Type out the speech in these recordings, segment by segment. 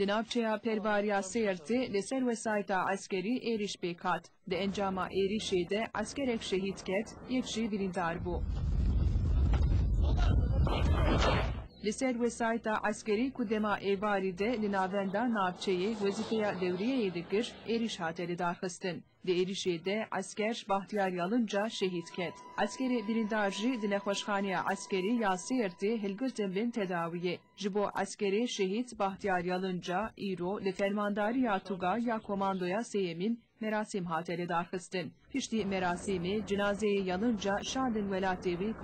Di navçeya pervariya seyirti li ser vesayta askerî êriş pêk Di encama êrişê de askerek şehit ket, yek jî birîndar bû. Li ser vesayta askerî ku dema êvarî de li navenda navçeyê wezîfeya devriyeyê dikir, êriş hate li darxistin. Di êrişê de asker Bahtiyar Yalınca şehit ket. Askerê birîndar jî di nexweşxaneya askerî ya Sêrtê hilgirtin bin tedawiyê. Ji bo askerê şehit Bahtiyar Yalınca îro li fermandariya Tuga ya komandoya Seyemîn merasim hate li darxistin. Piştî merasîmê cinazeyê Yalınca şandin welatê wî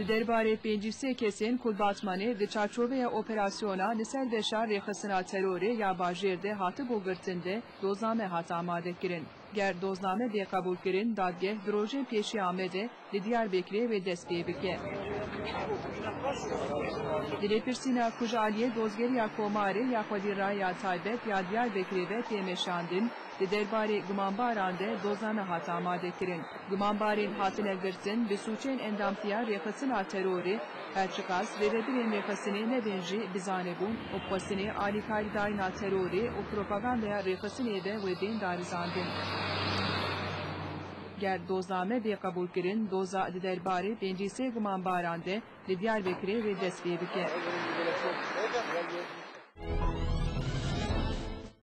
Kütahyayê. Li derbarê pêncî kesên ku batmanê di çarçoveya operasyona li ser veşa rêxistina terorê ya bajêr de hatibû girtin de dozname hat amadekirin. Ger dozname bê qebûlkirin dadgeh di rojên pêşî Amedê li Diyarbekirê wê dest pê bike. Di lêpirsîna ku ji aliyê dozgeriya Komarê ya Xwedî ya Taybet ya Diyarbekirê ve têmeşandin di derbarê gumanbaran de dozname hat amadekirin. Gumanbarên hatine girtin bi sûçên endamtiya rêxistina terorê her çiqas ve rebirên rêxistinê nebên jî bizanebûn û xwestinê alîkarîdayîna terorê û propagandaya de wê bên darizandin. Ger dozname bê qebûlkirin doza di derbarê pêncî sê gumanbaran de li Diyarbekirê wê dest pê bike.